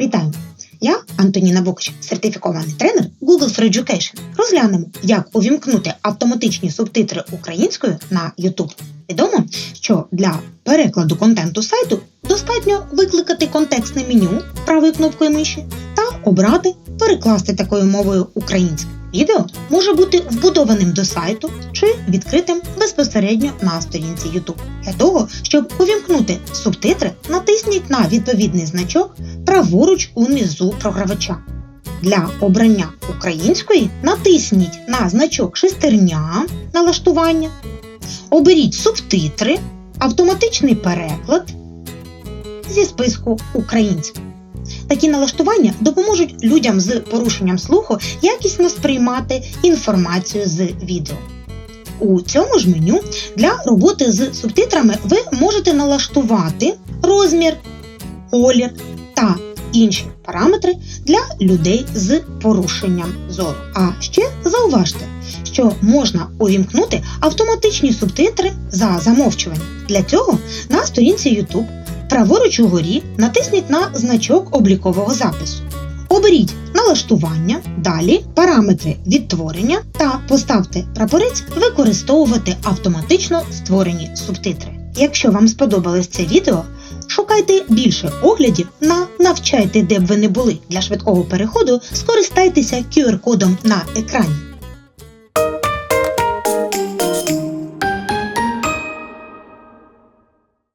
Вітаю! Я Антоніна Букач, сертифікований тренер Google for Education. Розглянемо, як увімкнути автоматичні субтитри українською на YouTube. Відомо, що для перекладу контенту сайту достатньо викликати контекстне меню правою кнопкою миші та обрати перекласти такою мовою українське. Відео може бути вбудованим до сайту чи відкритим безпосередньо на сторінці YouTube. Для того, щоб увімкнути субтитри, натисніть на відповідний значок праворуч унизу програвача. Для обрання української натисніть на значок шестерня налаштування, оберіть субтитри, автоматичний переклад зі списку українська. Такі налаштування допоможуть людям з порушенням слуху якісно сприймати інформацію з відео. У цьому ж меню для роботи з субтитрами ви можете налаштувати розмір, колір та інші параметри для людей з порушенням зору. А ще зауважте, що можна увімкнути автоматичні субтитри за замовчуванням. Для цього на сторінці YouTube праворуч угорі натисніть на значок облікового запису. Оберіть налаштування, далі параметри відтворення та поставте прапорець використовувати автоматично створені субтитри. Якщо вам сподобалось це відео, шукайте більше оглядів на навчайте, де б ви не були. Для швидкого переходу скористайтеся QR-кодом на екрані.